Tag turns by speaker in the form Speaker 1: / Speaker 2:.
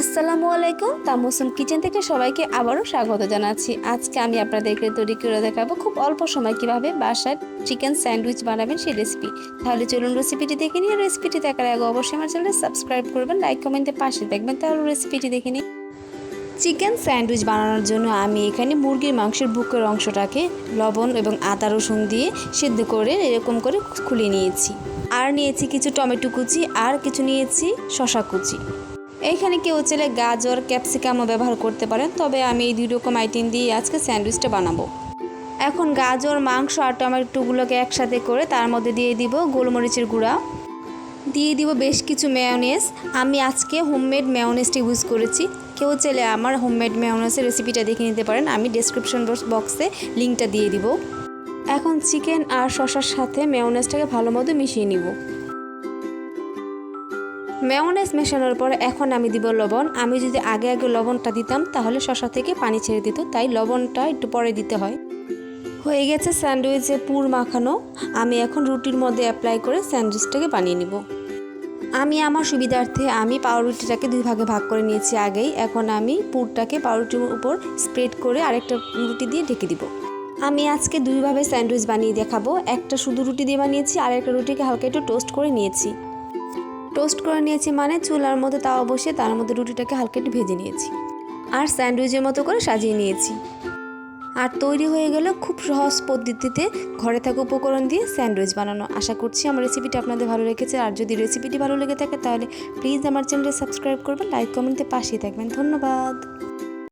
Speaker 1: আসসালামু আলাইকুম। তামসুম কিচেন থেকে সবাইকে আবারও স্বাগত জানাচ্ছি। আজকে আমি আপনাদেরকে তৈরি করে দেখাবো খুব অল্প সময় কীভাবে বাসায় চিকেন স্যান্ডউইচ বানাবেন সেই রেসিপি তাহলে চলুন রেসিপিটি দেখে নিয়ে রেসিপিটি দেখার আগে অবশ্যই আমার চ্যানেলে সাবস্ক্রাইব করবেন লাইক কমেন্টে পাশে দেখবেন। তাহলে রেসিপিটি দেখে নিই। চিকেন স্যান্ডউইচ বানানোর জন্য আমি এখানে মুরগির মাংসের বুকের অংশটাকে লবণ এবং আদা, রসুন দিয়ে সিদ্ধ করে এরকম করে খুলে নিয়েছি। আর নিয়েছি কিছু টমেটো কুচি, আর কিছু নিয়েছি শশা কুচি। এইখানে কেউ চাইলে গাজর, ক্যাপসিকামও ব্যবহার করতে পারেন, তবে আমি এই দুই রকম আইটেম দিয়ে আজকে স্যান্ডউইচটা বানাবো। এখন গাজর, মাংস আর টমেটোগুলোকে একসাথে করে তার মধ্যে দিয়ে দিব গোলমরিচের গুঁড়া। দিয়ে দিব বেশ কিছু মেয়োনেজ আমি আজকে হোমমেড মেয়োনেজটি ইউজ করেছি। কেউ চাইলে আমার হোমমেড মেয়োনেজের রেসিপিটা দেখে নিতে পারেন। আমি ডেসক্রিপশন বক্সে লিঙ্কটা দিয়ে দিব। এখন চিকেন আর শশার সাথে মেয়োনেজটাকে ভালো মতো মিশিয়ে নিব। মেয়োনেজ মেশানোর পর এখন আমি দিব লবণ। আমি যদি আগে আগে লবণটা দিতাম, তাহলে শশা থেকে পানি ছেড়ে দিত, তাই লবণটা একটু পরে দিতে হয়। হয়ে গেছে স্যান্ডউইচে পুর মাখানো। আমি এখন রুটির মধ্যে অ্যাপ্লাই করে স্যান্ডউইচটাকে বানিয়ে নিব। আমি আমার সুবিধার্থে আমি পাউরুটিটাকে দুই ভাগে ভাগ করে নিয়েছি আগেই। এখন আমি পুরটাকে পাউরুটির উপর স্প্রেড করে আরেকটা রুটি দিয়ে ঢেকে দিব। আমি আজকে দুইভাবে স্যান্ডউইচ বানিয়ে দেখাবো। একটা শুধু রুটি দিয়ে বানিয়েছি আর একটা রুটিকে হালকা একটু টোস্ট করে নিয়েছি। টোস্ট করে নিয়েছি মানে চুলার মধ্যে তাওয়া বসে তার মধ্যে রুটিটাকে হালকা একটু ভেজে নিয়েছি। আর স্যান্ডউইচের মতো করে সাজিয়ে নিয়েছি। আর তৈরি হয়ে গেল খুব সহজ পদ্ধতিতে ঘরে থাকা উপকরণ দিয়ে স্যান্ডউইচ বানানো। আশা করছি আমার রেসিপিটি আপনাদের ভালো লেগেছে। আর যদি রেসিপিটি ভালো লেগে থাকে তাহলে প্লিজ আমার চ্যানেলে সাবস্ক্রাইব করবেন, লাইক কমেন্টে পাশেই থাকবেন। ধন্যবাদ।